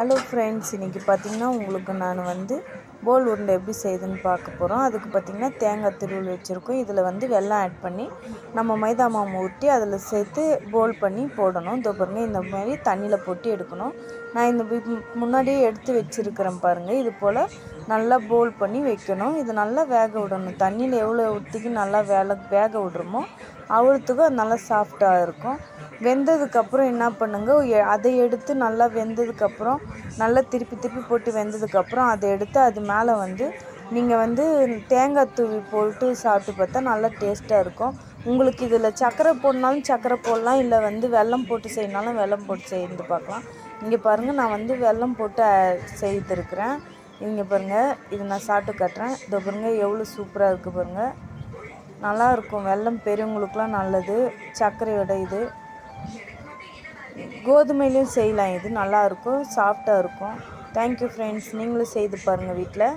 Hello friends இன்றைக்கி பார்த்திங்கன்னா உங்களுக்கு நான் வந்து போல் உருண்டை எப்படி செய்யுதுன்னு பார்க்க போகிறோம் அதுக்கு பார்த்திங்கன்னா தேங்காய் திருவள் வச்சுருக்கோம். இதில் வந்து வெள்ளம் ஆட் பண்ணி நம்ம மைதா மாவு ஊற்றி அதில் சேர்த்து போல் பண்ணி போடணும். இதோ பாருங்கள் இந்த மாதிரி தண்ணியில் போட்டு எடுக்கணும். நான் இந்த முன்னாடியே எடுத்து வச்சுருக்கிறேன் பாருங்கள் இது போல் நல்லா போல் பண்ணி வைக்கணும். இது நல்லா வேக விடணும். தண்ணியில் எவ்வளோ ஊற்றிக்கு நல்லா வேலை வேக விடுறோமோ அவ்வளோத்துக்கும் அது நல்லா சாஃப்டாக இருக்கும். வெந்ததுக்கப்புறம் என்ன பண்ணுங்கள் அதை எடுத்து நல்லா வெந்ததுக்கப்புறம் நல்லா திருப்பி திருப்பி போட்டு வெந்ததுக்கப்புறம் அதை எடுத்து அது மேலே வந்து நீங்கள் வந்து தேங்காய் தூவி போட்டு சாப்பிட்டு பார்த்தா நல்லா டேஸ்ட்டாக இருக்கும். உங்களுக்கு இதில் சர்க்கரை போடனாலும் சர்க்கரை போடலாம் இல்லை வந்து வெல்லம் போட்டு செய்யணாலும் வெல்லம் போட்டு செய்து பார்க்கலாம். இங்கே பாருங்கள் நான் வந்து வெல்லம் போட்டு செய்துருக்குறேன் செய்திருக்கிறேன். இங்கே பாருங்கள் இது நான் சாப்பிட்டு காட்டுறேன். இதை பாருங்கள் எவ்வளோ சூப்பராக இருக்குது பாருங்கள் நல்லா இருக்கும் வெல்லம் பெரியவங்களுக்குலாம் நல்லது சர்க்கரையோட இது. கோதுமையிலையும் செய்யலாம். இது நல்லாயிருக்கும் சாஃப்டாக இருக்கும். தேங்க்யூ ஃப்ரெண்ட்ஸ் நீங்களும் செய்து பாருங்கள் வீட்டில்.